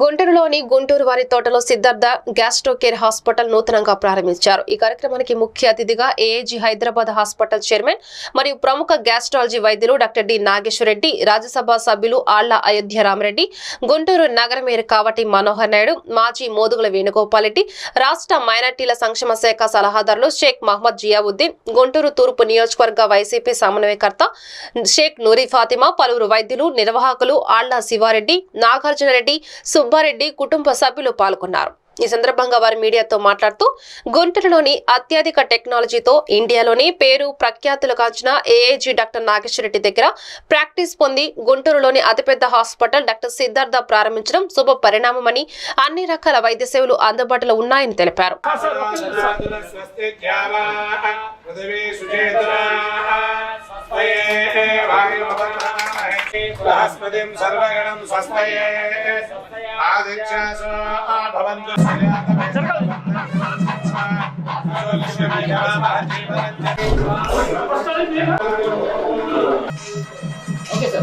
గుంటూరులోని గుంటూరు వారి తోటలో సిద్ధార్థ గ్యాస్ట్రో కేర్ హాస్పిటల్ నూతనంగా ప్రారంభించారు. ఈ కార్యక్రమానికి ముఖ్య అతిథిగా ఏఏజీ హైదరాబాద్ హాస్పిటల్ చైర్మన్ మరియు ప్రముఖ గ్యాస్ట్రాలజీ వైద్యులు డాక్టర్ డి నాగేశ్వరరెడ్డి రాజ్యసభ సభ్యులు ఆళ్ళ అయోధ్య రామరెడ్డి గుంటూరు నగర మేయర్ కావటి మనోహర్ నాయుడు మాజీ మోదుగుల వేణుగోపాల్ రెడ్డి రాష్ట్ర మైనార్టీల సంక్షేమ శాఖ సలహాదారులు షేక్ మహమ్మద్ జియావుద్దీన్ గుంటూరు తూర్పు నియోజకవర్గ వైసీపీ సమన్వయకర్త షేక్ నూరి ఫాతిమా పలువురు వైద్యులు నిర్వాహకులు ఆళ్ళ శివారెడ్డి నాగార్జున రెడ్డి సుబ్బారెడ్డి కుటుంబ సభ్యులు పాల్గొన్నారు. ఈ సందర్భంగా వారు మీడియాతో మాట్లాడుతూ గుంటూరులోని అత్యధిక టెక్నాలజీతో ఇండియాలోని పేరు ప్రఖ్యాతులు కాంచిన ఏఏజీ డాక్టర్ నాగేశ్వరరెడ్డి దగ్గర ప్రాక్టీస్ పొంది గుంటూరులోని అతిపెద్ద హాస్పిటల్ డాక్టర్ సిద్ధార్థ ప్రారంభించడం శుభ పరిణామమని అన్ని రకాల వైద్య సేవలు అందుబాటులో ఉన్నాయని తెలిపారు. స్వస్తయే సర్వగణం आदित्यासो भवन्तु ओके सर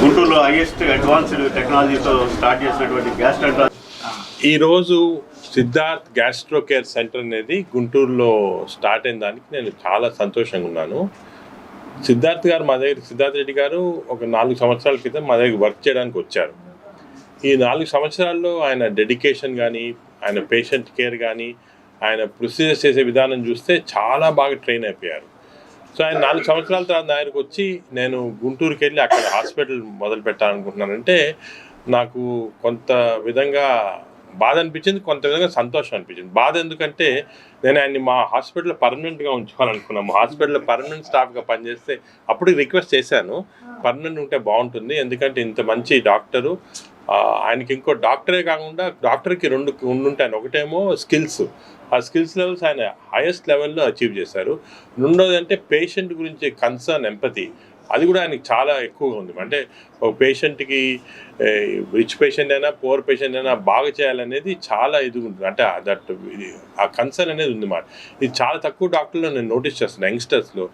గుంటూరులో హైయెస్ట్ అడ్వాన్స్డ్ టెక్నాలజీతో స్టార్ట్ చేసినటువంటి గ్యాస్ టెంట్రా ఈరోజు సిద్ధార్థ్ గ్యాస్ట్రో కేర్ సెంటర్ అనేది గుంటూరులో స్టార్ట్ అయిన దానికి నేను చాలా సంతోషంగా ఉన్నాను. సిద్ధార్థ్ గారు మా దగ్గర సిద్ధార్థ్ రెడ్డి గారు ఒక నాలుగు సంవత్సరాల క్రితం మా దగ్గర వర్క్ చేయడానికి వచ్చారు. ఈ నాలుగు సంవత్సరాల్లో ఆయన డెడికేషన్ కానీ ఆయన పేషెంట్ కేర్ కానీ ఆయన ప్రొసీజర్స్ చేసే విధానం చూస్తే చాలా బాగా ట్రైన్ అయిపోయారు. సో ఆయన నాలుగు సంవత్సరాల తర్వాత ఆయనకు వచ్చి నేను గుంటూరుకి వెళ్ళి అక్కడ హాస్పిటల్ మొదలు పెట్టాలనుకుంటున్నానంటే నాకు కొంత విధంగా బాధ అనిపించింది కొంత విధంగా సంతోషం అనిపించింది. బాధ ఎందుకంటే నేను ఆయన్ని మా హాస్పిటల్లో పర్మనెంట్గా ఉంచుకోవాలనుకున్నాము హాస్పిటల్లో పర్మనెంట్ స్టాఫ్గా పనిచేస్తే అప్పుడు రిక్వెస్ట్ చేశాను పర్మనెంట్ ఉంటే బాగుంటుంది. ఎందుకంటే ఇంత మంచి డాక్టరు ఆయనకి ఇంకో డాక్టరే కాకుండా డాక్టర్కి రెండు ఉండుంటాయి ఒకటేమో స్కిల్స్. ఆ స్కిల్స్ లెవెల్స్ ఆయన హైయెస్ట్ లెవెల్లో అచీవ్ చేశారు. రెండోది అంటే పేషెంట్ గురించి కన్సర్న్ ఎంపతి. అది కూడా ఆయనకి చాలా ఎక్కువగా ఉంది. అంటే ఒక పేషెంట్కి రిచ్ పేషెంట్ అయినా పూర్ పేషెంట్ అయినా బాగా చేయాలనేది చాలా ఇది ఉంటుంది. అంటే దట్ ఆ కన్సర్న్ అనేది ఉంది మాట. ఇది చాలా తక్కువ డాక్టర్లో నేను నోటీస్ చేస్తున్నాను యంగ్స్టర్స్లో.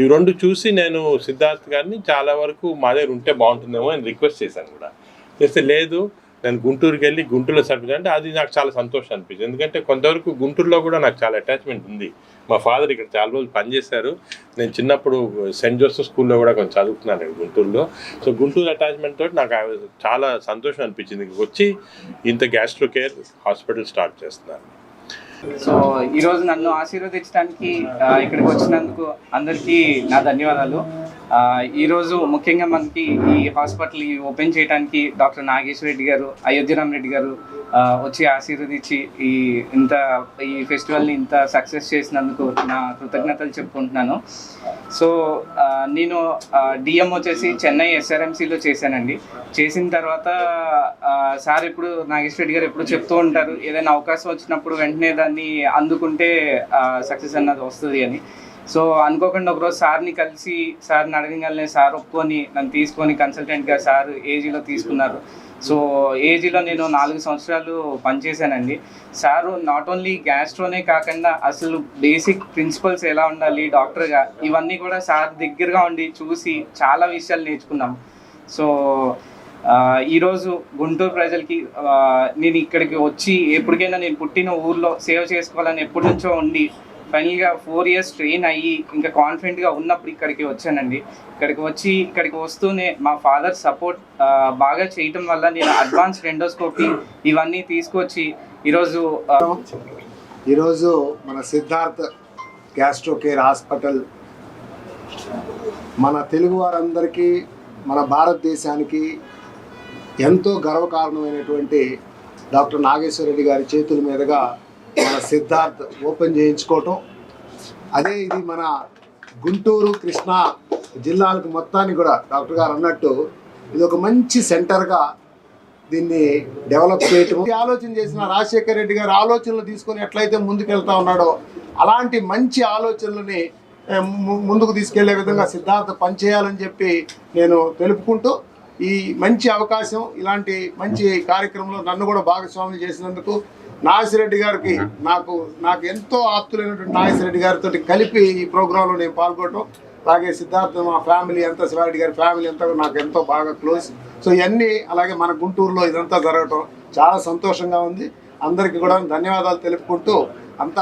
ఈ రెండు చూసి నేను సిద్ధార్థ్ గారిని చాలా వరకు మా దగ్గర ఉంటే బాగుంటుందేమో అని రిక్వెస్ట్ చేశాను కూడా. చేస్తే లేదు నేను గుంటూరుకి వెళ్ళి గుంటూరులో సర్వీస్ అంటే అది నాకు చాలా సంతోషం అనిపించింది. ఎందుకంటే కొంతవరకు గుంటూరులో కూడా నాకు చాలా అటాచ్మెంట్ ఉంది. మా ఫాదర్ ఇక్కడ చాలా రోజులు పనిచేశారు. నేను చిన్నప్పుడు సెయింట్ జోసెఫ్ స్కూల్లో కూడా కొంచెం చదువుకున్నాను గుంటూరులో. సో గుంటూరు అటాచ్మెంట్ తోటి నాకు ఆ చాలా సంతోషం అనిపించింది. ఇక్కడికి వచ్చి ఇంత గ్యాస్ట్రో కేర్ హాస్పిటల్ స్టార్ట్ చేస్తున్నాను. సో ఈరోజు నన్ను ఆశీర్వదించడానికి ఇక్కడికి వచ్చినందుకు అందరికీ నా ధన్యవాదాలు. ఈరోజు ముఖ్యంగా మనకి ఈ హాస్పిటల్ ఓపెన్ చేయడానికి డాక్టర్ నాగేశ్వర రెడ్డి గారు అయోధ్యరామ్ రెడ్డి గారు వచ్చి ఆశీర్వదించి ఈ ఇంత ఈ ఫెస్టివల్ని ఇంత సక్సెస్ చేసినందుకు నా కృతజ్ఞతలు చెప్పుకుంటున్నాను. సో నేను డిఎం వచ్చేసి చెన్నై ఎస్ఆర్ఎంసీలో చేశానండి. చేసిన తర్వాత సార్ ఎప్పుడు నాగేశ్వర రెడ్డి గారు ఎప్పుడు చెప్తూ ఉంటారు ఏదైనా అవకాశం వచ్చినప్పుడు వెంటనే దాన్ని అందుకుంటే సక్సెస్ అన్నది వస్తుంది అని. సో అనుకోకుండా ఒకరోజు సార్ని కలిసి సార్ని అడగగానే సార్ ఒప్పుకొని నన్ను తీసుకొని కన్సల్టెంట్గా సార్ ఏజీలో తీసుకున్నారు. సో ఏజీలో నేను నాలుగు సంవత్సరాలు పనిచేశానండి. సారు నాట్ ఓన్లీ గ్యాస్ట్రోనే కాకుండా అసలు బేసిక్ ప్రిన్సిపల్స్ ఎలా ఉండాలి డాక్టర్గా ఇవన్నీ కూడా సార్ దగ్గరగా ఉండి చూసి చాలా విషయాలు నేర్చుకున్నాం. సో ఈరోజు గుంటూరు ప్రజలకి నేను ఇక్కడికి వచ్చి ఎప్పటికైనా నేను పుట్టిన ఊర్లో సేవ చేసుకోవాలని ఎప్పటి నుంచో ఉండి ఫైనల్గా ఫోర్ ఇయర్స్ ట్రైన్ అయ్యి ఇంకా కాన్ఫిడెంట్గా ఉన్నప్పుడు ఇక్కడికి వచ్చానండి. ఇక్కడికి వచ్చి ఇక్కడికి వస్తూనే మా ఫాదర్ సపోర్ట్ బాగా చేయటం వల్ల నేను అడ్వాన్స్ రెండోస్కోపీ ఇవన్నీ తీసుకొచ్చి ఈరోజు ఈరోజు మన సిద్ధార్థ్ గ్యాస్ట్రో కేర్ హాస్పిటల్ మన తెలుగు వారందరికీ మన భారతదేశానికి ఎంతో గర్వకారణమైనటువంటి డాక్టర్ నాగేశ్వర రెడ్డి గారి చేతుల మీదుగా మన సిద్ధార్థ్ ఓపెన్ చేయించుకోవటం. అదే ఇది మన గుంటూరు కృష్ణా జిల్లాలకు మొత్తానికి కూడా డాక్టర్ గారు అన్నట్టు ఇది ఒక మంచి సెంటర్గా దీన్ని డెవలప్ చేయటం. ఆలోచన చేసిన రాజశేఖర్ రెడ్డి గారు ఆలోచనలు తీసుకొని ఎట్లయితే ముందుకెళ్తా ఉన్నాడో అలాంటి మంచి ఆలోచనలని ము- ముందుకు తీసుకెళ్ళే విధంగా సిద్ధార్థ పనిచేయాలని చెప్పి నేను తెలుపుకుంటూ ఈ మంచి అవకాశం ఇలాంటి మంచి కార్యక్రమంలో నన్ను కూడా భాగస్వామ్యం చేసినందుకు నాగేశ్వరరెడ్డి గారికి నాకు నాకు ఎంతో ఆప్తులైనటువంటి నాగేశ్వరరెడ్డి గారితో కలిపి ఈ ప్రోగ్రాంలో నేను పాల్గొనడం అలాగే సిద్ధార్థ మా ఫ్యామిలీ అంతా శివారెడ్డి గారి ఫ్యామిలీ అంతా నాకు ఎంతో బాగా క్లోజ్. సో ఇవన్నీ అలాగే మన గుంటూరులో ఇదంతా జరగటం చాలా సంతోషంగా ఉంది. అందరికీ కూడా ధన్యవాదాలు తెలుపుకుంటూ అంతా